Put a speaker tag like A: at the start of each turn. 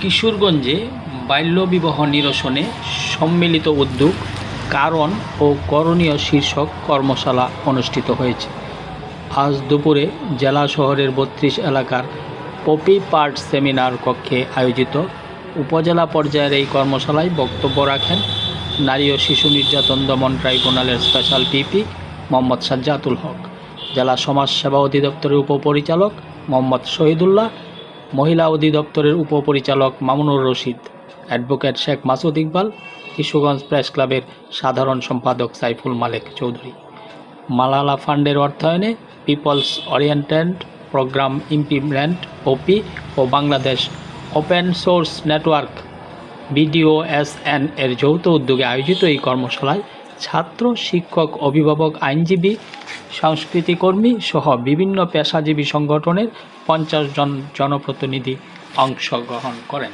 A: কিশোরগঞ্জে বাল্যবিবাহ নিরসনে সম্মিলিত উদ্যোগ, কারণ ও করণীয় শীর্ষক কর্মশালা অনুষ্ঠিত হয়েছে। আজ দুপুরে জেলা শহরের বত্রিশ এলাকার পপি পার্ট সেমিনার কক্ষে আয়োজিত উপজেলা পর্যায়ের এই কর্মশালায় বক্তব্য রাখেন নারী ও শিশু নির্যাতন দমন ট্রাইব্যুনালের স্পেশাল পিপি মোহাম্মদ সাজ্জাতুল হক, জেলা সমাজ সেবা অধিদপ্তরের উপপরিচালক মোহাম্মদ শহীদুল্লাহ মহিলা অধিদপ্তরের উপপরিচালক মামুনুর রশিদ। অ্যাডভোকেট শেখ মাসুদ ইকবাল, কিশোরগঞ্জ প্রেস ক্লাবের সাধারণ সম্পাদক সাইফুল মালেক চৌধুরী। মালালা ফান্ডের অর্থায়নে people's oriented program implement, OP, ও Bangladesh open source network BDOSN এর যৌথ উদ্যোগে আয়োজিত এই কর্মশালায় ছাত্র শিক্ষক অভিভাবক আইনজীবী সংস্কৃতিকর্মী সহ বিভিন্ন পেশাজীবী সংগঠনের পঞ্চাশ জন জনপ্রতিনিধি অংশগ্রহণ করেন।